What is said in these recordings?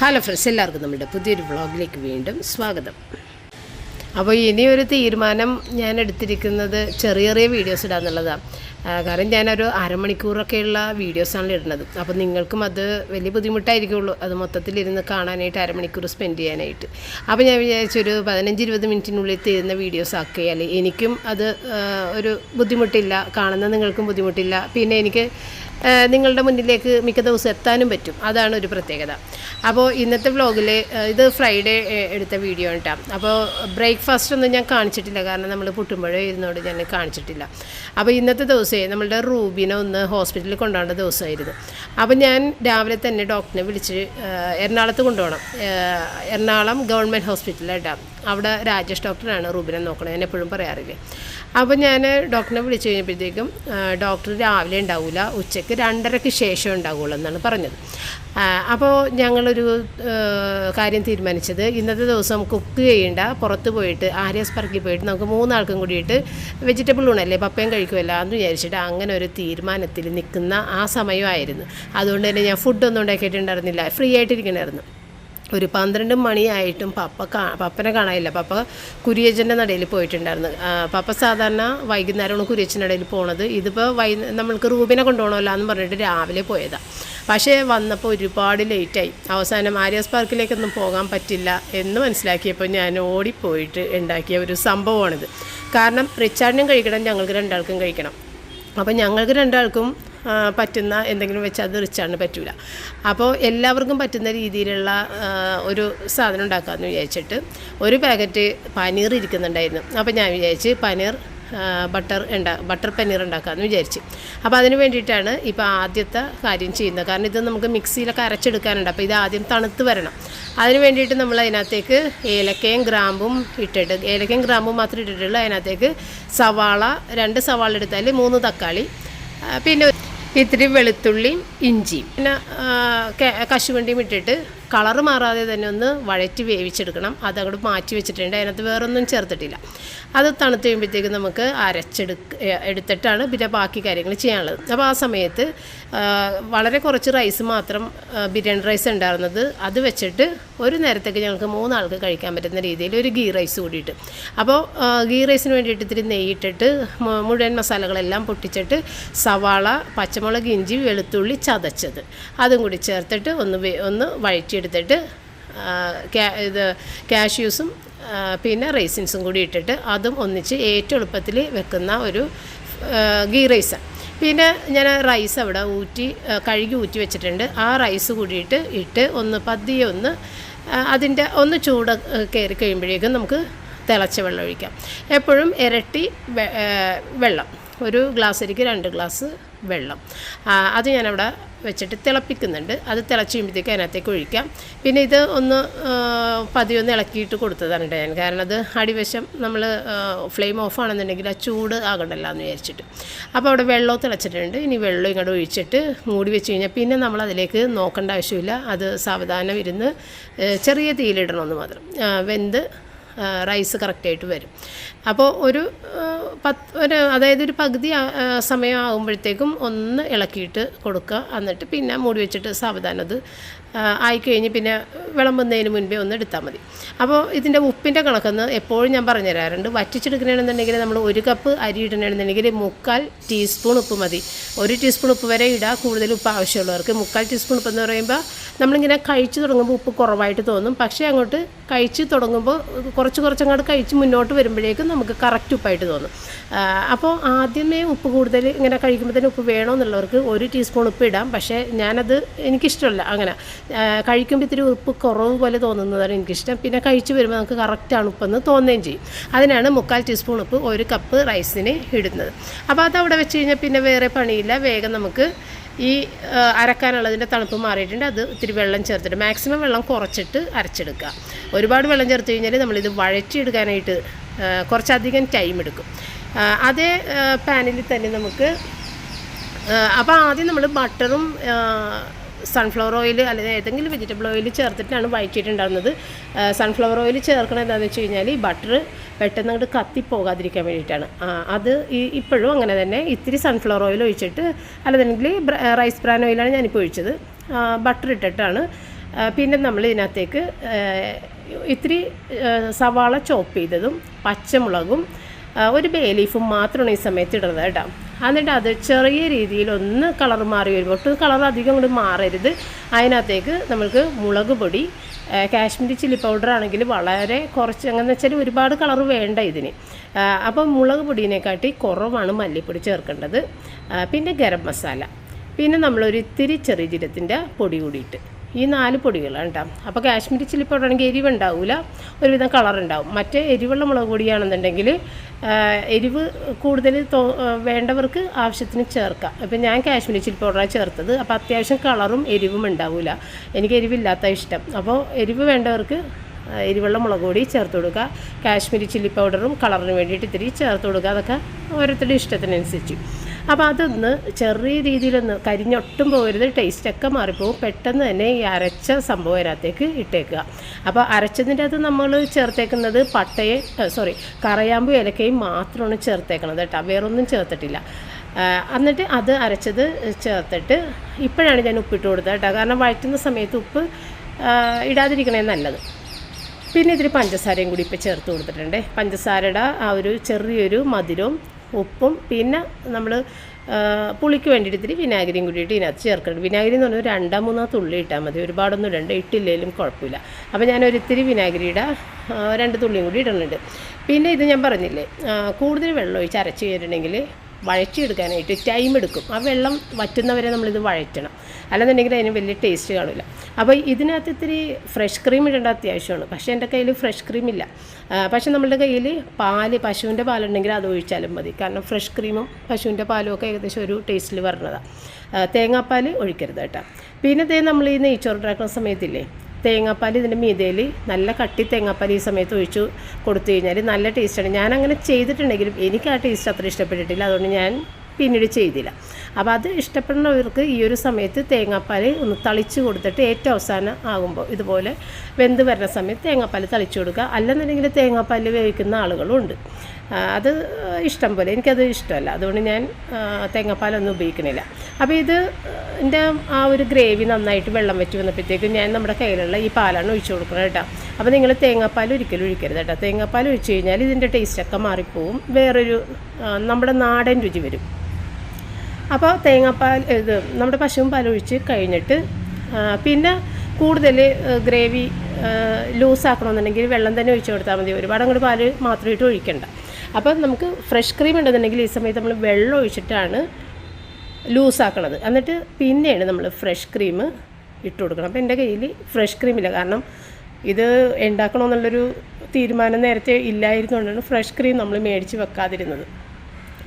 Hello friends എല്ലാവർക്കും നമ്മുടെ പുതിയൊരു വ്ളോഗിലേക്ക് വീണ്ടും സ്വാഗതം. അപ്പോൾ ഇനിയൊരു തീരുമാനം ഞാൻ എടുത്തിരിക്കുന്നത് ചെറിയ ചെറിയ വീഡിയോസ് ഇടാന്നുള്ളതാണ് കാരണം ഞാനൊരു അരമണിക്കൂറൊക്കെയുള്ള വീഡിയോസാണ് ഇടുന്നത്. അപ്പോൾ നിങ്ങൾക്കും അത് വലിയ ബുദ്ധിമുട്ടായിരിക്കുള്ളൂ. അത് മൊത്തത്തിലിരുന്ന് കാണാനായിട്ട് അരമണിക്കൂർ സ്പെൻഡ് ചെയ്യാനായിട്ട്. അപ്പോൾ ഞാൻ വിചാരിച്ചൊരു പതിനഞ്ച് ഇരുപത് മിനിറ്റിനുള്ളിൽ തീരുന്ന വീഡിയോസ് ആക്കിയാൽ എനിക്കും അത് ഒരു ബുദ്ധിമുട്ടില്ല. കാണുന്ന നിങ്ങൾക്കും ബുദ്ധിമുട്ടില്ല. പിന്നെ എനിക്ക് നിങ്ങളുടെ മുന്നിലേക്ക് മിക്ക ദിവസം എത്താനും പറ്റും. അതാണ് ഒരു പ്രത്യേകത. അപ്പോൾ ഇന്നത്തെ വ്ലോഗിൽ ഇത് ഫ്രൈഡേ എടുത്ത വീഡിയോ കേട്ടോ അപ്പോൾ ബ്രേക്ക്ഫാസ്റ്റ് ഒന്നും ഞാൻ കാണിച്ചിട്ടില്ല. കാരണം നമ്മൾ പുട്ടുമ്പോഴേ ഇരുന്നോട് ഞാൻ കാണിച്ചിട്ടില്ല. അപ്പോൾ ഇന്നത്തെ ദിവസമേ നമ്മളുടെ റൂബിനെ ഒന്ന് ഹോസ്പിറ്റലിൽ കൊണ്ടുപോകേണ്ട ദിവസമായിരുന്നു അപ്പോൾ ഞാൻ രാവിലെ തന്നെ ഡോക്ടറിനെ വിളിച്ച് എറണാകുളത്ത് കൊണ്ടുപോകണം എറണാകുളം ഗവൺമെന്റ് ഹോസ്പിറ്റലായിട്ടാണ് അവിടെ രാജേഷ് ഡോക്ടറാണ് റൂബിനെ നോക്കണത്. ഞാൻ എപ്പോഴും പറയാറില്ലേ. അപ്പോൾ ഞാൻ ഡോക്ടറിനെ വിളിച്ചു കഴിഞ്ഞപ്പോഴത്തേക്കും ഡോക്ടർ രാവിലെ ഉണ്ടാവില്ല ഉച്ചയ്ക്ക് രണ്ടരയ്ക്ക് ശേഷം ഉണ്ടാവുള്ളൂ എന്നാണ് പറഞ്ഞത്. അപ്പോൾ ഞങ്ങളൊരു കാര്യം തീരുമാനിച്ചത്. ഇന്നത്തെ ദിവസം കുക്ക് ചെയ്യേണ്ട പുറത്ത് പോയിട്ട് ആര്യാസ് പറക്കി പോയിട്ട് നമുക്ക് മൂന്നാൾക്കും കൂടിയിട്ട് വെജിറ്റബിൾ ഊണല്ലേ പപ്പയും കഴിക്കുമല്ലോ എന്ന് വിചാരിച്ചിട്ട് അങ്ങനെ ഒരു തീരുമാനത്തിൽ നിൽക്കുന്ന ആ സമയമായിരുന്നു. അതുകൊണ്ട് തന്നെ ഞാൻ ഫുഡൊന്നും ഉണ്ടാക്കിയിട്ടുണ്ടായിരുന്നില്ല. ഫ്രീ ആയിട്ടിരിക്കണമായിരുന്നു ഒരു പന്ത്രണ്ട് മണിയായിട്ടും പപ്പ കാ പപ്പനെ കാണാനില്ല. പപ്പ കുരിയച്ചന്റെ നടയിൽ പോയിട്ടുണ്ടായിരുന്നു. പപ്പ സാധാരണ വൈകുന്നേരമാണ് കുരിയച്ചന്റെ നടയിൽ പോണത്. ഇതിപ്പോൾ വൈ നമ്മൾക്ക് റൂബിനെ കൊണ്ടുപോകണമല്ലോ എന്ന് പറഞ്ഞിട്ട് രാവിലെ പോയതാണ് പക്ഷേ വന്നപ്പോൾ ഒരുപാട് ലേറ്റായി. അവസാനം ആര്യാസ് പാർക്കിലേക്കൊന്നും പോകാൻ പറ്റില്ല എന്ന് മനസ്സിലാക്കിയപ്പോൾ ഞാൻ ഓടിപ്പോയിട്ട് ഉണ്ടാക്കിയ ഒരു സംഭവമാണിത്. കാരണം റിച്ചാർഡിനും കഴിക്കണം ഞങ്ങൾക്ക് രണ്ടാൾക്കും കഴിക്കണം. അപ്പോൾ ഞങ്ങൾക്ക് രണ്ടാൾക്കും പറ്റുന്ന എന്തെങ്കിലും വെച്ചാൽ അത് റിച്ചാണ് പറ്റൂല. അപ്പോൾ എല്ലാവർക്കും പറ്റുന്ന രീതിയിലുള്ള ഒരു സാധനം ഉണ്ടാക്കാമെന്ന് വിചാരിച്ചിട്ട് ഒരു പാക്കറ്റ് പനീർ ഇരിക്കുന്നുണ്ടായിരുന്നു. അപ്പോൾ ഞാൻ വിചാരിച്ച് പനീർ ബട്ടർ ഉണ്ടാ ബട്ടർ പനീർ ഉണ്ടാക്കാമെന്ന് വിചാരിച്ച്. അപ്പോൾ അതിന് വേണ്ടിയിട്ടാണ് ഇപ്പോൾ ആദ്യത്തെ കാര്യം ചെയ്യുന്നത്. കാരണം ഇത് നമുക്ക് മിക്സിയിലൊക്കെ അരച്ചെടുക്കാനുണ്ട്. അപ്പോൾ ഇത് ആദ്യം തണുത്ത് വരണം. അതിന് വേണ്ടിയിട്ട് നമ്മൾ അതിനകത്തേക്ക് ഏലക്കയും ഗ്രാമ്പും ഇട്ടിട്ട് ഏലക്കയും ഗ്രാമ്പും മാത്രം ഇട്ടിട്ടുള്ളൂ. അതിനകത്തേക്ക് സവാള രണ്ട് സവാള എടുത്താൽ മൂന്ന് തക്കാളി പിന്നെ ഇത്തിരി വെളുത്തുള്ളിയും ഇഞ്ചിയും. പിന്നെ കശുവണ്ടിയും ഇട്ടിട്ട് കളറ് മാറാതെ തന്നെ ഒന്ന് വഴറ്റി വേവിച്ചെടുക്കണം. അതങ്ങോട്ട് മാറ്റി വെച്ചിട്ടുണ്ട്. അതിനകത്ത് വേറൊന്നും ചേർത്തിട്ടില്ല. അത് തണുത്ത് കഴിയുമ്പോഴത്തേക്ക് നമുക്ക് അരച്ചെടുക്ക എടുത്തിട്ടാണ് പിന്നെ ബാക്കി കാര്യങ്ങൾ ചെയ്യാനുള്ളത്. അപ്പോൾ ആ സമയത്ത് വളരെ കുറച്ച് റൈസ് മാത്രം ബിരിയാണി റൈസ് ഉണ്ടായിരുന്നത് അത് വെച്ചിട്ട് ഒരു നേരത്തേക്ക് ഞങ്ങൾക്ക് മൂന്നാൾക്ക് കഴിക്കാൻ പറ്റുന്ന രീതിയിൽ ഒരു ഗീ റൈസ് കൂടിയിട്ട്. അപ്പോൾ ഗീ റൈസിന് വേണ്ടിയിട്ട് ഇത്തിരി നെയ്യിട്ടിട്ട് മുഴുവൻ മസാലകളെല്ലാം പൊട്ടിച്ചിട്ട് സവാള പച്ചമുളക് ഇഞ്ചി വെളുത്തുള്ളി ചതച്ചത്. അതും കൂടി ചേർത്തിട്ട് ഒന്ന് ഒന്ന് വഴറ്റിയെടുത്തിട്ട് ഇത് കാഷ്യൂസും പിന്നെ റൈസിൻസും കൂടി ഇട്ടിട്ട് അതും ഒന്നിച്ച് ഏറ്റവും എളുപ്പത്തിൽ വെക്കുന്ന ഒരു ഗീ റൈസാണ്. പിന്നെ ഞാൻ റൈസ് അവിടെ ഊറ്റി കഴുകി ഊറ്റി വെച്ചിട്ടുണ്ട്. ആ റൈസ് കൂടിയിട്ട് ഇട്ട് ഒന്ന് പതിയെ ഒന്ന് അതിന്റെ ഒന്ന് ചൂട് കയറി കഴിയുമ്പോഴേക്കും നമുക്ക് തിളച്ച വെള്ളം ഒഴിക്കാം. എപ്പോഴും ഇരട്ടി വെള്ളം. ഒരു ഗ്ലാസ് അരിക്ക് രണ്ട് ഗ്ലാസ് വെള്ളം. അത് ഞാനവിടെ വെച്ചിട്ട് തിളപ്പിക്കുന്നുണ്ട്. അത് തിളച്ച് കഴിയുമ്പോഴത്തേക്ക് അതിനകത്തേക്ക് ഒഴിക്കാം. പിന്നെ ഇത് ഒന്ന് പതിയൊന്ന് ഇളക്കിയിട്ട് കൊടുത്തതാണ് ഞാൻ. കാരണം അത് അടിവശം നമ്മൾ ഫ്ലെയിം ഓഫ് ആണെന്നുണ്ടെങ്കിൽ ആ ചൂട് ആകണ്ടല്ലോ എന്ന് വിചാരിച്ചിട്ട്. അപ്പോൾ അവിടെ വെള്ളം തിളച്ചിട്ടുണ്ട്. ഇനി വെള്ളം ഇങ്ങോട്ട് ഒഴിച്ചിട്ട് മൂടി വെച്ച് കഴിഞ്ഞാൽ പിന്നെ നമ്മൾ അതിലേക്ക് നോക്കേണ്ട ആവശ്യമില്ല. അത് സാവധാനം ഇരുന്ന് ചെറിയ തീയിലിടണമെന്ന് മാത്രം. വെന്ത് റൈസ് കറക്റ്റായിട്ട് വരും. അപ്പോൾ ഒരു പത്ത് ഒരു അതായത് ഒരു പകുതി ആ, ആ, സമയം ആകുമ്പോഴത്തേക്കും ഒന്ന് ഇളക്കിയിട്ട് കൊടുക്കുക. എന്നിട്ട് പിന്നെ മൂടി വെച്ചിട്ട് സാവധാനം അത് ആയിക്കഴിഞ്ഞ് പിന്നെ വിളമ്പുന്നതിന് മുൻപേ ഒന്ന് എടുത്താൽ മതി. അപ്പോൾ ഇതിന്റെ ഉപ്പിന്റെ കണക്കെന്ന് എപ്പോഴും ഞാൻ പറഞ്ഞു തരാറുണ്ട്. വറ്റിച്ചെടുക്കണമെന്നുണ്ടെങ്കിൽ നമ്മൾ ഒരു കപ്പ് അരി ഇടണമെന്നുണ്ടെങ്കിൽ മുക്കാൽ ടീസ്പൂൺ ഉപ്പ് മതി. ഒരു ടീസ്പൂൺ ഉപ്പ് വരെ ഇടുക കൂടുതൽ ഉപ്പ് ആവശ്യമുള്ളവർക്ക് മുക്കാൽ ടീസ്പൂൺ ഉപ്പ് എന്ന് പറയുമ്പോൾ നമ്മളിങ്ങനെ കഴിച്ചു തുടങ്ങുമ്പോൾ ഉപ്പ് കുറവായിട്ട് തോന്നും. പക്ഷേ അങ്ങോട്ട് കഴിച്ച് തുടങ്ങുമ്പോൾ കുറച്ച് അങ്ങോട്ട് കഴിച്ച് മുന്നോട്ട് വരുമ്പോഴേക്കും നമുക്ക് കറക്റ്റ് ഉപ്പായിട്ട് തോന്നും. അപ്പോൾ ആദ്യമേ ഉപ്പ് കൂടുതൽ ഇങ്ങനെ കഴിക്കുമ്പോൾ തന്നെ ഉപ്പ് വേണമെന്നുള്ളവർക്ക് ഒരു ടീസ്പൂൺ ഉപ്പ് ഇടാം. പക്ഷേ ഞാനത് എനിക്കിഷ്ടമല്ല അങ്ങനെ. കഴിക്കുമ്പോൾ ഇത്തിരി ഉപ്പ് കുറവ് പോലെ തോന്നുന്നതാണ് എനിക്കിഷ്ടം. പിന്നെ കഴിച്ച് വരുമ്പോൾ നമുക്ക് കറക്റ്റാണ് ഉപ്പെന്ന് തോന്നുകയും ചെയ്യും. അതിനാണ് മുക്കാൽ ടീസ്പൂൺ ഉപ്പ് ഒരു കപ്പ് റൈസിന് ഇടുന്നത്. അപ്പോൾ അത് അവിടെ വെച്ച് കഴിഞ്ഞാൽ പിന്നെ വേറെ പണിയില്ല. വേഗം നമുക്ക് ഈ അരക്കാനുള്ളതിന്റെ തണുപ്പ് മാറിയിട്ടുണ്ട്. അത് ഇത്തിരി വെള്ളം ചേർത്തിട്ട് മാക്സിമം വെള്ളം കുറച്ചിട്ട് അരച്ചെടുക്കുക. ഒരുപാട് വെള്ളം ചേർത്ത് കഴിഞ്ഞാൽ നമ്മളിത് വഴറ്റിയെടുക്കാനായിട്ട് കുറച്ചധികം ടൈം എടുക്കും. അതേ പാനിൽ തന്നെ നമുക്ക് അപ്പോൾ ആദ്യം നമ്മൾ ബട്ടറും സൺഫ്ലവർ ഓയിൽ അല്ലെങ്കിൽ ഏതെങ്കിലും വെജിറ്റബിൾ ഓയിൽ ചേർത്തിട്ടാണ് വഴറ്റിയിട്ടുണ്ടാകുന്നത് സൺഫ്ലവർ ഓയിൽ ചേർക്കണം എന്താണെന്ന് വെച്ച് കഴിഞ്ഞാൽ ഈ ബട്ടർ പെട്ടെന്ന് അങ്ങോട്ട് കത്തിപ്പോകാതിരിക്കാൻ വേണ്ടിയിട്ടാണ്. അത് ഇപ്പോഴും അങ്ങനെ തന്നെ. ഇത്തിരി സൺഫ്ലവർ ഓയിൽ ഒഴിച്ചിട്ട് അല്ലെന്നുണ്ടെങ്കിൽ റൈസ് ബ്രാൻ ഓയിലാണ് ഞാനിപ്പോൾ ഒഴിച്ചത്. ബട്ടർ ഇട്ടിട്ടാണ്. പിന്നെ നമ്മൾ ഇതിനകത്തേക്ക് ഇത്തിരി സവാള ചോപ്പ് ചെയ്തതും പച്ചമുളകും ഒരു ബേ ലീഫും മാത്രമാണ് ഈ സമയത്ത് ഇടുന്നത് കേട്ടോ. എന്നിട്ട് അത് ചെറിയ രീതിയിൽ ഒന്ന് കളർ മാറി വരുമ്പോൾ ഒട്ടും കളർ അധികം അങ്ങോട്ട് മാറരുത്. അതിനകത്തേക്ക് നമ്മൾക്ക് മുളക് പൊടി കാശ്മീരി ചില്ലി പൗഡർ ആണെങ്കിൽ വളരെ കുറച്ച് അങ്ങനെ വെച്ചാൽ ഒരുപാട് കളർ വേണ്ട ഇതിന്. അപ്പോൾ അപ്പം മുളക് പൊടിയിനെക്കാട്ടി കുറവാണ് മല്ലിപ്പൊടി ചേർക്കേണ്ടത്. പിന്നെ ഗരം മസാല. പിന്നെ നമ്മളൊരു ഇത്തിരി ചെറിയ ജീരത്തിന്റെ പൊടി കൂടിയിട്ട്. ഈ നാല് പൊടികളാണ് കേട്ടോ അപ്പോൾ കാശ്മീരി ചില്ലി പൗഡർ ആണെങ്കിൽ എരിവ് ഉണ്ടാവില്ല ഒരുവിധം കളർ ഉണ്ടാവും. മറ്റേ എരിവുള്ള മുളക് പൊടിയാണെന്നുണ്ടെങ്കിൽ എരിവ് കൂടുതൽ വേണ്ടവർക്ക് ആവശ്യത്തിന് ചേർക്കാം. ഇപ്പം ഞാൻ കാശ്മീരി ചില്ലി പൗഡറാണ് ചേർത്തത്. അപ്പോൾ അത്യാവശ്യം കളറും എരിവും ഉണ്ടാവില്ല എനിക്ക് എരിവില്ലാത്ത ഇഷ്ടം. അപ്പോൾ എരിവ് വേണ്ടവർക്ക് എരിവുള്ള മുളക് പൊടി ചേർത്ത് കൊടുക്കുക. കാശ്മീരി ചില്ലി പൗഡറും കളറിന് വേണ്ടിയിട്ട് ഇത്തിരി ചേർത്ത് കൊടുക്കുക. അതൊക്കെ ഓരോരുത്തരുടെ ഇഷ്ടത്തിനനുസരിച്ച്. അപ്പോൾ അതൊന്ന് ചെറിയ രീതിയിലൊന്ന് കരിഞ്ഞൊട്ടും പോകരുത്. ടേസ്റ്റൊക്കെ മാറിപ്പോവും. പെട്ടെന്ന് തന്നെ ഈ അരച്ച സംഭവം അതിനകത്തേക്ക് ഇട്ടേക്കുക. അപ്പോൾ അരച്ചതിന്റെ അത് നമ്മൾ ചേർത്തേക്കുന്നത് പട്ടയെ സോറി കറയാമ്പും ഏലക്കയും മാത്രമാണ് ചേർത്തേക്കുന്നത് കേട്ടോ. വേറൊന്നും ചേർത്തിട്ടില്ല. എന്നിട്ട് അത് അരച്ചത് ചേർത്തിട്ട് ഇപ്പോഴാണ് ഞാൻ ഉപ്പിട്ട് കൊടുത്തത് കേട്ടോ. കാരണം വഴറ്റുന്ന സമയത്ത് ഉപ്പ് ഇടാതിരിക്കണേ നല്ലത്. പിന്നെ ഇതിൽ പഞ്ചസാരയും കൂടി ഇപ്പോൾ ചേർത്ത് കൊടുത്തിട്ടുണ്ട്. പഞ്ചസാരയുടെ ആ ഒരു ചെറിയൊരു മധുരവും ഉപ്പും പിന്നെ നമ്മൾ പുളിക്ക് വേണ്ടിയിട്ട് ഇത്തിരി വിനാഗിരിയും കൂടിയിട്ട് ഇതിനകത്ത് ചേർക്കുന്നുണ്ട്. വിനാഗിരി എന്ന് പറഞ്ഞാൽ രണ്ടോ മൂന്നോ തുള്ളി ഇട്ടാൽ മതി. ഒരുപാടൊന്നും ഇടണ്ട. ഇട്ടില്ലെങ്കിലും കുഴപ്പമില്ല. അപ്പോൾ ഇത്തിരി വിനാഗിരിയുടെ രണ്ട് തുള്ളിയും കൂടി ഇടുന്നുണ്ട് പിന്നെ ഇത് ഞാൻ പറഞ്ഞില്ലേ കൂടുതൽ വെള്ളം ഒഴിച്ച് അരച്ച് കഴിഞ്ഞിട്ടുണ്ടെങ്കിൽ വഴറ്റിയെടുക്കാനായിട്ട് ടൈം എടുക്കും. ആ വെള്ളം വറ്റുന്നവരെ നമ്മളിത് വഴറ്റണം. അല്ലെന്നുണ്ടെങ്കിൽ അതിന് വലിയ ടേസ്റ്റ് കാണില്ല. അപ്പോൾ ഇതിനകത്ത് ഇത്തിരി ഫ്രഷ് ക്രീം ഇടേണ്ട അത്യാവശ്യമാണ്. പക്ഷേ എന്റെ കയ്യിൽ ഫ്രഷ് ക്രീം ഇല്ല. പക്ഷേ നമ്മളുടെ കയ്യിൽ പാൽ പശുവിന്റെ പാലുണ്ടെങ്കിൽ അത് ഒഴിച്ചാലും മതി. കാരണം ഫ്രഷ് ക്രീമും പശുവിന്റെ പാലും ഒക്കെ ഏകദേശം ഒരു ടേസ്റ്റിൽ വരണതാണ് തേങ്ങാപ്പാൽ ഒഴിക്കരുത് കേട്ടോ. പിന്നെ ഇതേ നമ്മൾ ഈ നെയ്ച്ചോറ് ഉണ്ടാക്കുന്ന സമയത്തില്ലേ തേങ്ങാപ്പാൽ ഇതിന്റെ മീതയിൽ നല്ല കട്ടി തേങ്ങാപ്പാൽ ഈ സമയത്ത് ഒഴിച്ചു കൊടുത്തു കഴിഞ്ഞാൽ നല്ല ടേസ്റ്റാണ്. ഞാൻ അങ്ങനെ ചെയ്തിട്ടുണ്ടെങ്കിലും എനിക്ക് ആ ടേസ്റ്റ് അത്ര ഇഷ്ടപ്പെട്ടിട്ടില്ല. അതുകൊണ്ട് ഞാൻ പിന്നീട് ചെയ്തില്ല. അപ്പോൾ അത് ഇഷ്ടപ്പെടുന്നവർക്ക് ഈ ഒരു സമയത്ത് തേങ്ങാപ്പാൽ ഒന്ന് തളിച്ച് കൊടുത്തിട്ട് ഏറ്റവും അവസാനം ആകുമ്പോൾ ഇതുപോലെ വെന്ത് വരുന്ന സമയത്ത് തേങ്ങാപ്പാൽ തളിച്ച് കൊടുക്കുക. അല്ലെന്നുണ്ടെങ്കിൽ തേങ്ങാപ്പാൽ വേവിക്കുന്ന ആളുകളുണ്ട് അത് ഇഷ്ടം പോലെ. എനിക്കത് ഇഷ്ടമല്ല. അതുകൊണ്ട് ഞാൻ തേങ്ങാപ്പാലൊന്നും ഉപയോഗിക്കണില്ല. അപ്പോൾ ഇത് എന്റെ ആ ഒരു ഗ്രേവി നന്നായിട്ട് വെള്ളം വെച്ച് വന്നപ്പോഴത്തേക്കും ഞാൻ നമ്മുടെ കയ്യിലുള്ള ഈ പാലാണ് ഒഴിച്ചു കൊടുക്കുന്നത് കേട്ടോ. അപ്പോൾ നിങ്ങൾ തേങ്ങാപ്പാൽ ഒരിക്കലും ഒഴിക്കരുത് കേട്ടോ. തേങ്ങാപ്പാൽ ഒഴിച്ച് കഴിഞ്ഞാൽ ഇതിന്റെ ടേസ്റ്റൊക്കെ മാറിപ്പോവും. വേറൊരു നമ്മുടെ നാടൻ രുചി വരും. അപ്പോൾ തേങ്ങാപ്പാൽ ഇത് നമ്മുടെ പശുവും പാലൊഴിച്ച് കഴിഞ്ഞിട്ട് പിന്നെ കൂടുതൽ ഗ്രേവി ലൂസാക്കണമെന്നുണ്ടെങ്കിൽ വെള്ളം തന്നെ ഒഴിച്ചു കൊടുത്താൽ മതി. ഒരുപാട് അങ്ങോട്ട് പാൽ മാത്രം ഇട്ട് ഒഴിക്കണ്ട. അപ്പോൾ നമുക്ക് ഫ്രഷ് ക്രീം ഉണ്ടെന്നുണ്ടെങ്കിൽ ഈ സമയത്ത് നമ്മൾ വെള്ളം ഒഴിച്ചിട്ടാണ് ലൂസാക്കണത് എന്നിട്ട് പിന്നെയാണ് നമ്മൾ ഫ്രഷ് ക്രീം ഇട്ട് കൊടുക്കണം. അപ്പോൾ എന്റെ കയ്യിൽ ഫ്രഷ് ക്രീമില്ല കാരണം ഇത് ഉണ്ടാക്കണമെന്നുള്ളൊരു തീരുമാനം നേരത്തെ ഇല്ലായിരുന്നുകൊണ്ടാണ് ഫ്രഷ് ക്രീം നമ്മൾ മേടിച്ച് വെക്കാതിരുന്നത്.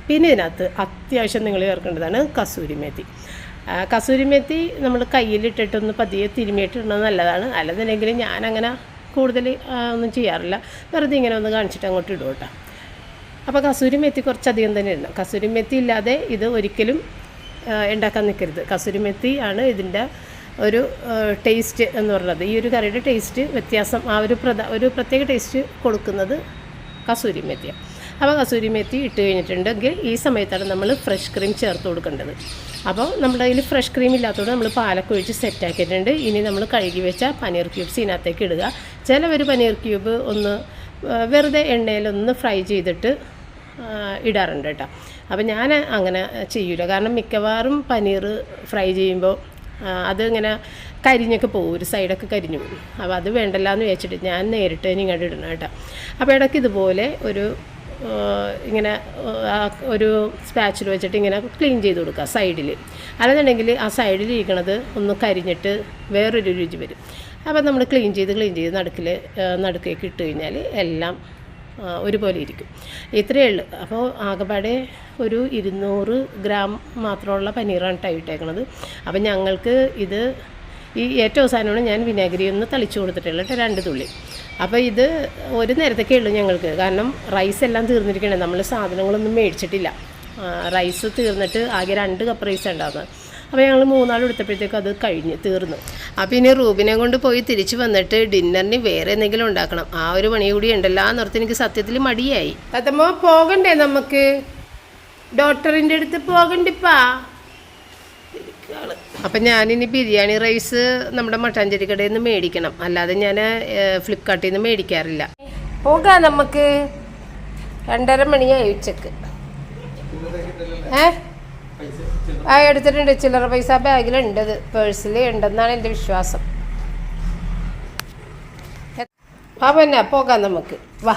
പിന്നെ ഇതിനകത്ത് അത്യാവശ്യം നിങ്ങൾ ചേർക്കേണ്ടതാണ് കസൂരി മേത്തി. കസൂരി മേത്തി നമ്മൾ കയ്യിലിട്ടിട്ടൊന്ന് പതിയെ തിരുമിയിട്ടിടുന്നത് നല്ലതാണ്. അല്ലെന്നുണ്ടെങ്കിൽ ഞാനങ്ങനെ കൂടുതൽ ഒന്നും ചെയ്യാറില്ല. വെറുതെ ഇങ്ങനെ ഒന്ന് കാണിച്ചിട്ട് അങ്ങോട്ട് ഇടും കേട്ടോ. അപ്പോൾ കസൂരി മെത്തി കുറച്ചധികം തന്നെ ഇടണം. കസൂരി മേത്തി ഇല്ലാതെ ഇത് ഒരിക്കലും ഉണ്ടാക്കാൻ നിൽക്കരുത്. കസൂരി മേത്തി ആണ് ഇതിന്റെ ഒരു ടേസ്റ്റ് എന്ന് പറയുന്നത് ഈ ഒരു കറിയുടെ ടേസ്റ്റ് വ്യത്യാസം ആ ഒരു പ്രധാ ഒരു പ്രത്യേക ടേസ്റ്റ് കൊടുക്കുന്നത് കസൂരി മെത്തിയാണ്. അപ്പോൾ കസൂരി മേത്തി ഇട്ട് കഴിഞ്ഞിട്ടുണ്ടെങ്കിൽ ഈ സമയത്താണ് നമ്മൾ ഫ്രഷ് ക്രീം ചേർത്ത് കൊടുക്കേണ്ടത്. അപ്പോൾ നമ്മുടെ കയ്യിൽ ഫ്രഷ് ക്രീം ഇല്ലാത്തതുകൊണ്ട് നമ്മൾ പാലൊക്കെ ഒഴിച്ച് സെറ്റാക്കിയിട്ടുണ്ട് ഇനി നമ്മൾ കഴുകി വെച്ച പനീർ ക്യൂബ്സ് ഇതിനകത്തേക്ക് ഇടുക. ചിലവർ പനീർ ക്യൂബ് ഒന്ന് വെറുതെ എണ്ണയിലൊന്ന് ഫ്രൈ ചെയ്തിട്ട് ഇടാറുണ്ട് കേട്ടോ. അപ്പോൾ ഞാൻ അങ്ങനെ ചെയ്യൂല. കാരണം മിക്കവാറും പനീർ ഫ്രൈ ചെയ്യുമ്പോൾ അതിങ്ങനെ കരിഞ്ഞൊക്കെ പോകും. ഒരു സൈഡൊക്കെ കരിഞ്ഞു പോകും. അപ്പോൾ അത് വേണ്ടല്ലാന്ന് വെച്ചിട്ട് ഞാൻ നേരിട്ട് ഇങ്ങോട്ട് ഇടണം കേട്ടോ. അപ്പോൾ ഇടയ്ക്ക് ഇതുപോലെ ഒരു ഇങ്ങനെ ഒരു സ്പാച്ചിൽ വെച്ചിട്ട് ഇങ്ങനെ ക്ലീൻ ചെയ്ത് കൊടുക്കുക സൈഡിൽ അല്ലെന്നുണ്ടെങ്കിൽ ആ സൈഡിൽ ഇരിക്കണത് ഒന്ന് കരിഞ്ഞിട്ട് വേറൊരു രുചി വരും. അപ്പം നമ്മൾ ക്ലീൻ ചെയ്ത് ക്ലീൻ ചെയ്ത് നടുക്കിൽ നടുക്കേക്ക് ഇട്ട് കഴിഞ്ഞാൽ എല്ലാം ഒരുപോലെ ഇരിക്കും. ഇത്രയേ ഉള്ളൂ. അപ്പോൾ ആകെപ്പാടെ ഒരു ഇരുന്നൂറ് ഗ്രാം മാത്രമുള്ള പനീറാണ് ടൈട്ടേക്കണത് അപ്പോൾ ഞങ്ങൾക്ക് ഇത് ഈ ഏറ്റവും അവസാനമാണ് ഞാൻ വിനാഗിരി ഒന്ന് തളിച്ചു കൊടുത്തിട്ടുള്ളത് രണ്ട് തുള്ളി. അപ്പോൾ ഇത് ഒരു നേരത്തേക്കേ ഉള്ളൂ ഞങ്ങൾക്ക്. കാരണം റൈസ് എല്ലാം തീർന്നിരിക്കണേ. നമ്മൾ സാധനങ്ങളൊന്നും മേടിച്ചിട്ടില്ല. റൈസ് തീർന്നിട്ട് ആകെ രണ്ട് കപ്പ് റൈസ് ഉണ്ടാകുന്നത് അപ്പോൾ ഞങ്ങൾ മൂന്നാൾ എടുത്തപ്പോഴത്തേക്കും അത് കഴിഞ്ഞ് തീർന്നു. അപ്പോൾ ഇനി റൂബിനെ കൊണ്ട് പോയി തിരിച്ച് വന്നിട്ട് ഡിന്നറിന് വേറെ എന്തെങ്കിലും ഉണ്ടാക്കണം. ആ ഒരു പണി കൂടി ഉണ്ടല്ലോ എന്നോർത്ത് എനിക്ക് സത്യത്തിൽ മടിയായി. അതമ്മ പോകണ്ടേ നമുക്ക്? ഡോക്ടറിന്റെ അടുത്ത് പോകണ്ടിപ്പാ? അപ്പം ഞാനിനി ബിരിയാണി റൈസ് നമ്മുടെ മട്ടാഞ്ചേരി കടയിൽ നിന്ന് മേടിക്കണം. അല്ലാതെ ഞാൻ ഫ്ലിപ്കാർട്ടിൽ നിന്ന് മേടിക്കാറില്ല. പോകാം നമുക്ക്. രണ്ടര മണിയായി ഉച്ചയ്ക്ക്. ഏ? ആ എടുത്തിട്ടുണ്ട്. ചില്ലറ പൈസ ബാഗിലുണ്ട് അത്. പേഴ്സിൽ ഉണ്ടെന്നാണ് എന്റെ വിശ്വാസം. ആ പിന്നെ പോകാം നമുക്ക്. വാ.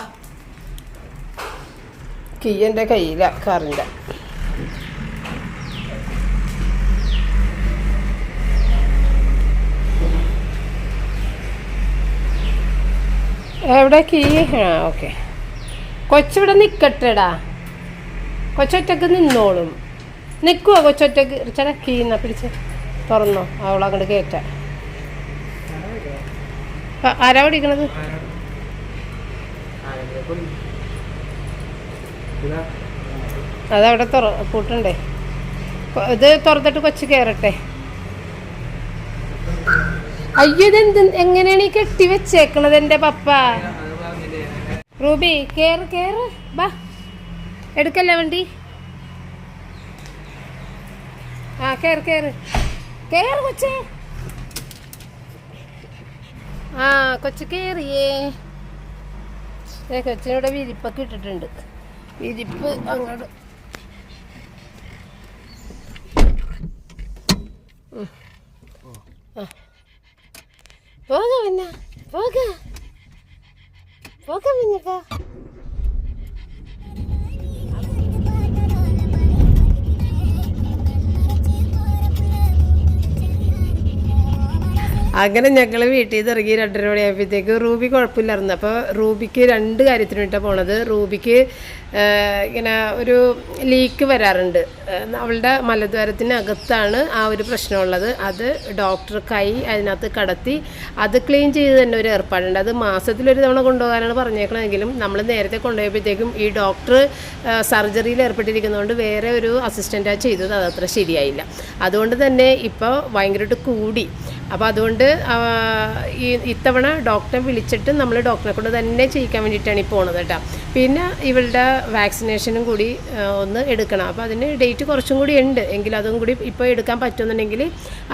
കീ എന്റെ കയ്യിലാണ് കാറിന്റെ എവിടെ കീ? ആ ഓക്കെ. കൊച്ചിവിടെ നിൽക്കട്ടെടാ കൊച്ചൊറ്റക്ക് നിന്നോളും. നിൽക്കുവോ കൊച്ചൊറ്റക്ക്? ചേട്ടാ കീ എന്നാ പിടിച്ച് തുറന്നോ. അവളങ്ങോട്ട് കയറ്റ ആരാ പിടിക്കണത്? അതവിടെ തുറ പൂട്ടണ്ടേ. ഇത് തുറന്നിട്ട് കൊച്ചു കയറട്ടെ അയ്യോ ഇതെന്ത് എങ്ങനെയാണ് ഈ കെട്ടി വെച്ചേക്കണത് എന്റെ പപ്പ? റൂബി കേറ് കേറ് ബാ. എടുക്കല്ലേ വണ്ടി? ആ കേറ് കേറ്. കേറ് കൊച്ചേ. ആ കൊച്ചു കേറിയേ. കൊച്ചിനോട് വിരിപ്പൊക്കെ ഇട്ടിട്ടുണ്ട്. വിരിപ്പ് അങ്ങോട്ട് ഉം. ആ പോക പിന്നെ പോക പോക പിന്നപ്പാ അങ്ങനെ ഞങ്ങൾ വീട്ടിൽ നിന്ന് ഇറങ്ങി രണ്ടര മണിയായപ്പോഴത്തേക്ക് റൂബി കുഴപ്പമില്ലായിരുന്നു. അപ്പോൾ റൂബിക്ക് രണ്ട് കാര്യത്തിന് വേണ്ടിയിട്ടാണ് പോണത്. റൂബിക്ക് ഇങ്ങനെ ഒരു ലീക്ക് വരാറുണ്ട്. അവളുടെ മലദ്വാരത്തിനകത്താണ് ആ ഒരു പ്രശ്നമുള്ളത്. അത് ഡോക്ടർ കൈ അതിനകത്ത് കടത്തി അത് ക്ലീൻ ചെയ്ത് തന്നെ ഒരു ഏർപ്പാടുണ്ട്. അത് മാസത്തിലൊരു തവണ കൊണ്ടുപോകാനാണ് പറഞ്ഞേക്കണമെങ്കിലും നമ്മൾ നേരത്തെ കൊണ്ടുപോയപ്പോഴത്തേക്കും ഈ ഡോക്ടർ സർജറിയിൽ ഏർപ്പെട്ടിരിക്കുന്നതുകൊണ്ട് വേറെ ഒരു അസിസ്റ്റന്റാണ് ചെയ്തത്. അതത്ര ശരിയായില്ല. അതുകൊണ്ട് തന്നെ ഇപ്പോൾ ഭയങ്കരമായിട്ട് കൂടി. അപ്പോൾ അതുകൊണ്ട് ആ, ഈ ഇത്തവണ ഡോക്ടറെ വിളിച്ചിട്ട് നമ്മൾ ഡോക്ടറെ കൊണ്ട് തന്നെ ചെയ്യിക്കാൻ വേണ്ടിയിട്ടാണ് ഈ പോണത് കേട്ടോ. പിന്നെ ഇവളുടെ വാക്സിനേഷനും കൂടി ഒന്ന് എടുക്കണം. അപ്പോൾ അതിന് ഡേറ്റ് കുറച്ചും കൂടി ഉണ്ട്. എങ്കിൽ അതും കൂടി ഇപ്പോൾ എടുക്കാൻ പറ്റുന്നുണ്ടെങ്കിൽ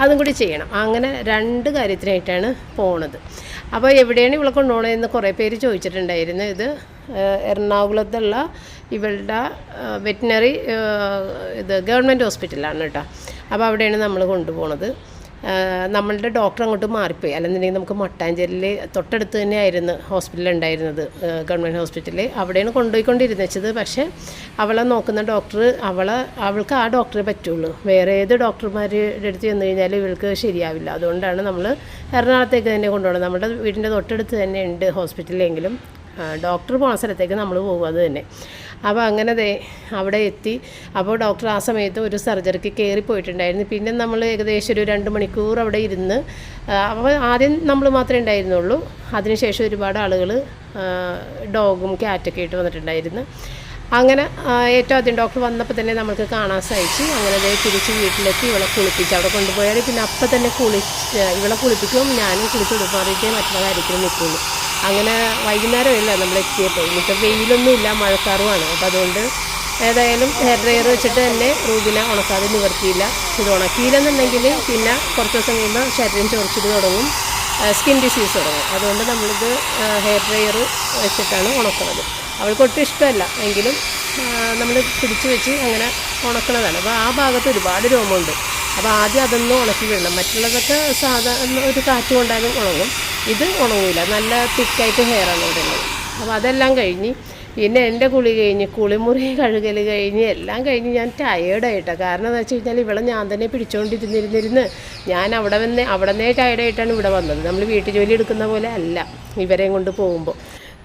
അതും കൂടി ചെയ്യണം. അങ്ങനെ രണ്ട് കാര്യത്തിനായിട്ടാണ് പോണത്. അപ്പോൾ എവിടെയാണ് ഇവളെ കൊണ്ടുപോകണതെന്ന് കുറേ പേര് ചോദിച്ചിട്ടുണ്ടായിരുന്നു. ഇത് എറണാകുളത്തുള്ള ഇവളുടെ വെറ്റിനറി ഇത് ഗവൺമെന്റ് ഹോസ്പിറ്റലാണ് കേട്ടോ. അപ്പോൾ അവിടെയാണ് നമ്മൾ കൊണ്ടുപോകുന്നത് നമ്മളുടെ ഡോക്ടർ അങ്ങോട്ട് മാറിപ്പോയി. അല്ലെന്നുണ്ടെങ്കിൽ നമുക്ക് മട്ടാഞ്ചേരിയിൽ തൊട്ടടുത്ത് തന്നെയായിരുന്നു ഹോസ്പിറ്റൽ ഉണ്ടായിരുന്നത്. ഗവൺമെന്റ് ഹോസ്പിറ്റലിൽ അവിടെയാണ് കൊണ്ടുപോയിക്കൊണ്ടിരുന്നത് പക്ഷേ അവളെ നോക്കുന്ന ഡോക്ടർ അവളെ അവൾക്ക് ആ ഡോക്ടറെ പറ്റുള്ളൂ. വേറെ ഏത് ഡോക്ടർമാരുടെ അടുത്ത് ചെന്ന് കഴിഞ്ഞാൽ ഇവൾക്ക് ശരിയാവില്ല. അതുകൊണ്ടാണ് നമ്മൾ എറണാകുളത്തേക്ക് തന്നെ കൊണ്ടുപോകണം നമ്മുടെ വീടിന്റെ തൊട്ടടുത്ത് തന്നെ ഉണ്ട് ഹോസ്പിറ്റലിലെങ്കിലും ഡോക്ടർ പോകുന്ന സ്ഥലത്തേക്ക് നമ്മൾ പോകും അത് തന്നെ. അപ്പോൾ അങ്ങനെ അവിടെ എത്തി. അപ്പോൾ ഡോക്ടർ ആ സമയത്ത് ഒരു സർജറിക്ക് കയറി പോയിട്ടുണ്ടായിരുന്നു. പിന്നെ നമ്മൾ ഏകദേശം ഒരു രണ്ട് മണിക്കൂർ അവിടെ ഇരുന്ന് അപ്പോൾ ആദ്യം നമ്മൾ മാത്രമേ ഉണ്ടായിരുന്നുള്ളൂ. അതിനുശേഷം ഒരുപാട് ആളുകൾ ഡോഗും ക്യാറ്റൊക്കെ ആയിട്ട് വന്നിട്ടുണ്ടായിരുന്നു. അങ്ങനെ ഏറ്റവും ആദ്യം ഡോക്ടർ വന്നപ്പോൾ തന്നെ നമ്മൾക്ക് കാണാൻ സാധിച്ചു. അങ്ങനെ തിരിച്ച് വീട്ടിലെത്തി ഇവളെ കുളിപ്പിച്ച് അവിടെ കൊണ്ടുപോയാൽ പിന്നെ അപ്പം തന്നെ കുളിച്ച് ഇവളെ കുളിപ്പിക്കും ഞാനും കുളിച്ച് ഉടുപ്പാറിയിട്ടേ മറ്റുള്ള കാര്യത്തിൽ നിൽക്കുള്ളൂ അങ്ങനെ വൈകുന്നേരമില്ല നമ്മൾ എത്തിയപ്പോൾ. ഇനിയിപ്പോൾ വെയിലൊന്നും ഇല്ല മഴക്കാറുമാണ്. അപ്പോൾ അതുകൊണ്ട് ഏതായാലും ഹെയർ ഡ്രയർ വെച്ചിട്ട് തന്നെ റൂബിനെ ഉണക്കാതെ നിവർത്തിയില്ല. ഇത് ഉണക്കിയില്ലെന്നുണ്ടെങ്കിൽ പിന്നെ കുറച്ച് ദിവസം കഴിയുമ്പോൾ ശരീരം ചൊറിച്ചിട്ട് തുടങ്ങും സ്കിൻ ഡിസീസ് തുടങ്ങും. അതുകൊണ്ട് നമ്മളിത് ഹെയർ ഡ്രയർ വെച്ചിട്ടാണ് ഉണക്കുന്നത്. അവൾക്ക് ഒട്ടും ഇഷ്ടമല്ല എങ്കിലും നമ്മൾ പിടിച്ചു വെച്ച് അങ്ങനെ ഉണക്കുന്നതാണ്. അപ്പോൾ ആ ഭാഗത്ത് ഒരുപാട് രോമമുണ്ട്. അപ്പോൾ ആദ്യം അതൊന്ന് ഉണക്കി വിടണം. മറ്റുള്ളതൊക്കെ സാധാരണ ഒരു കാറ്റ് കൊണ്ടാലും ഉണങ്ങും. ഇത് ഉണങ്ങില്ല നല്ല തിക്കായിട്ട് ഹെയറാണ് ഇവിടെ ഉള്ളത്. അപ്പോൾ അതെല്ലാം കഴിഞ്ഞ് പിന്നെ എന്റെ കുളി കഴിഞ്ഞ് കുളിമുറി കഴുകൽ കഴിഞ്ഞ് എല്ലാം കഴിഞ്ഞ് ഞാൻ ടയേർഡായിട്ടാണ് കാരണം എന്ന് വെച്ച് കഴിഞ്ഞാൽ ഇവിടെ ഞാൻ തന്നെ പിടിച്ചുകൊണ്ടിരുന്നിരുന്നിരുന്ന് ഞാൻ അവിടെ വന്ന് അവിടെ നിന്നേ ടയേർഡായിട്ടാണ് ഇവിടെ വന്നത്. നമ്മൾ വീട്ടു ജോലി എടുക്കുന്ന പോലെ അല്ല ഇവരെയും കൊണ്ട് പോകുമ്പോൾ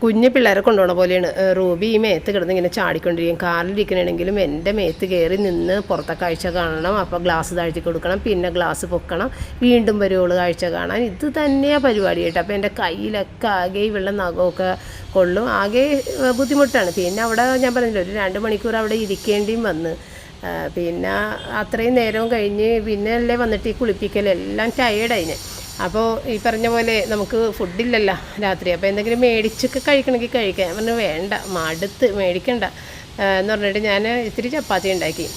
കുഞ്ഞു പിള്ളേരെ കൊണ്ടുപോകണ പോലെയാണ്. റൂബി ഈ മേത്ത് കിടന്ന് ഇങ്ങനെ ചാടിക്കൊണ്ടിരിക്കും. കാറിലിരിക്കണമെങ്കിലും എന്റെ മേത്ത് കയറി നിന്ന് പുറത്തെ കാഴ്ച കാണണം. അപ്പോൾ ഗ്ലാസ് താഴ്ത്തി കൊടുക്കണം. പിന്നെ ഗ്ലാസ് പൊക്കണം. വീണ്ടും വരുവോൾ കാഴ്ച കാണാൻ. ഇത് തന്നെയാണ് പരിപാടി കേട്ടോ. അപ്പോൾ എന്റെ കയ്യിലൊക്കെ ആകെ ഈ വെള്ളം നഖമൊക്കെ കൊള്ളും. ആകെ ബുദ്ധിമുട്ടാണ്. പിന്നെ അവിടെ ഞാൻ പറഞ്ഞില്ല ഒരു രണ്ട് മണിക്കൂർ അവിടെ ഇരിക്കേണ്ടിയും വന്ന്. പിന്നെ അത്രയും നേരവും കഴിഞ്ഞ് പിന്നെ അല്ലേ വന്നിട്ട് ഈ കുളിപ്പിക്കലെല്ലാം ടയേർഡായി ഞാൻ. അപ്പോൾ ഈ പറഞ്ഞ പോലെ നമുക്ക് ഫുഡില്ലല്ലോ രാത്രി. അപ്പോൾ എന്തെങ്കിലും മേടിച്ചൊക്കെ കഴിക്കണമെങ്കിൽ കഴിക്കാം. പറഞ്ഞു വേണ്ട മടുത്ത് മേടിക്കണ്ട. എന്ന് പറഞ്ഞിട്ട് ഞാൻ ഇത്തിരി ചപ്പാത്തി ഉണ്ടാക്കി.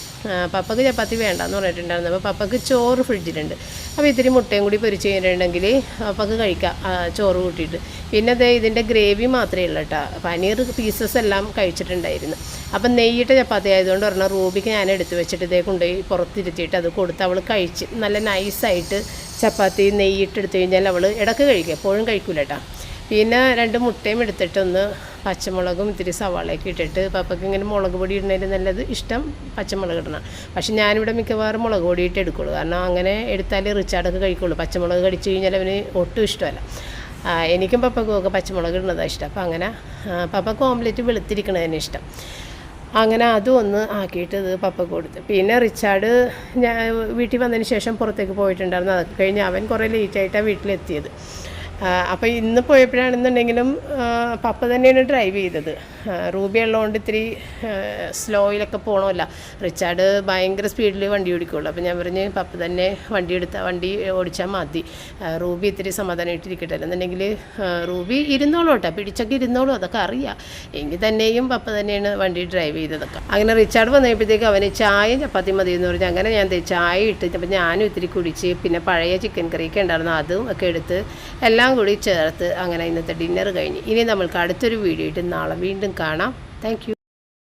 പപ്പക്ക് ചപ്പാത്തി വേണ്ട എന്ന് പറഞ്ഞിട്ടുണ്ടായിരുന്നു. അപ്പോൾ പപ്പക്ക് ചോറ് ഫ്രിഡ്ജിലുണ്ട്. അപ്പോൾ ഇത്തിരി മുട്ടയും കൂടി പൊരിച്ച് കഴിഞ്ഞിട്ടുണ്ടെങ്കിൽ പപ്പക്ക് കഴിക്കാം. ചോറ് കൂട്ടിയിട്ട്. പിന്നെ ദേ ഇതിന്റെ ഗ്രേവി മാത്രമേ ഉള്ളൂ കേട്ടോ പനീർ പീസസ് എല്ലാം കഴിച്ചിട്ടുണ്ടായിരുന്നു. അപ്പം നെയ്യിട്ട് ചപ്പാത്തി ആയതുകൊണ്ട് പറഞ്ഞാൽ റൂബിക്ക് ഞാൻ എടുത്ത് വെച്ചിട്ട് ഇതേ കൊണ്ടുപോയി പുറത്തിരുത്തിയിട്ട് അത് കൊടുത്ത് അവൾ കഴിച്ച് നല്ല നൈസായിട്ട് ചപ്പാത്തി നെയ്യിട്ട് എടുത്തു കഴിഞ്ഞാൽ അവൾ ഇടയ്ക്ക് കഴിക്കും. എപ്പോഴും കഴിക്കൂല കേട്ടോ പിന്നെ രണ്ട് മുട്ടയും എടുത്തിട്ടൊന്ന് പച്ചമുളകും ഇത്തിരി സവാളയൊക്കെ ഇട്ടിട്ട് പപ്പയ്ക്ക് ഇങ്ങനെ മുളക് പൊടി ഇടുന്നതിന് നല്ലത് ഇഷ്ടം പച്ചമുളക് ഇടണം. പക്ഷെ ഞാനിവിടെ മിക്കവാറും മുളക് പൊടി ഇട്ട് എടുക്കുള്ളൂ. കാരണം അങ്ങനെ എടുത്താലേ റിച്ചാർഡൊക്കെ കഴിക്കുള്ളൂ. പച്ചമുളക് കടിച്ചു കഴിഞ്ഞാൽ അവന് ഒട്ടും ഇഷ്ടമല്ല. എനിക്കും പപ്പക്കും ഒക്കെ പച്ചമുളക് ഇടുന്നതാണ് ഇഷ്ടം. അപ്പം അങ്ങനെ പപ്പക്ക് ഓംലെറ്റ് വെളുത്തിരിക്കണതിന് ഇഷ്ടം. അങ്ങനെ അതും ഒന്ന് ആക്കിയിട്ട് ഇത് പപ്പ കൊടുത്ത്. പിന്നെ റിച്ചാർഡ് ഞാൻ വീട്ടിൽ വന്നതിന് ശേഷം പുറത്തേക്ക് പോയിട്ടുണ്ടായിരുന്നു. അതൊക്കെ കഴിഞ്ഞ് അവൻ കുറേ ലേറ്റായിട്ടാണ് വീട്ടിലെത്തിയത്. അപ്പോൾ ഇന്ന് പോയപ്പോഴാണെന്നുണ്ടെങ്കിലും പപ്പ തന്നെയാണ് ഡ്രൈവ് ചെയ്തത്. റൂബി ഉള്ളതുകൊണ്ട് ഇത്തിരി സ്ലോയിലൊക്കെ പോകണമല്ല റിച്ചാർഡ് ഭയങ്കര സ്പീഡിൽ വണ്ടി ഓടിക്കുള്ളൂ. അപ്പോൾ ഞാൻ പറഞ്ഞ് പപ്പ തന്നെ വണ്ടി എടുത്ത വണ്ടി ഓടിച്ചാൽ മതി. റൂബി ഇത്തിരി സമാധാനമായിട്ടിരിക്കട്ടെ എന്നുണ്ടെങ്കിൽ റൂബി ഇരുന്നോളൂ കേട്ടോ പിടിച്ചൊക്കെ ഇരുന്നോളൂ. അതൊക്കെ അറിയാം. എങ്കിൽ തന്നെയും പപ്പ തന്നെയാണ് വണ്ടി ഡ്രൈവ് ചെയ്തതൊക്കെ. അങ്ങനെ റിച്ചാർഡ് വന്നപ്പോഴത്തേക്ക് അവന് ചായ ചപ്പാത്തി മതി എന്ന് പറഞ്ഞ്. അങ്ങനെ ഞാൻ ചായ ഇട്ട് അപ്പം ഞാനും ഇത്തിരി കുടിച്ച് പിന്നെ പഴയ ചിക്കൻ കറിയൊക്കെ ഉണ്ടായിരുന്നു. അതും ഒക്കെ എടുത്ത് എല്ലാം കൂടി ചേർത്ത് അങ്ങനെ ഇന്നത്തെ ഡിന്നർ കഴിഞ്ഞ്. ഇനി നമ്മൾക്ക് അടുത്തൊരു വീഡിയോ ഇട്ട് നാളെ വീണ്ടും കാണാം. താങ്ക്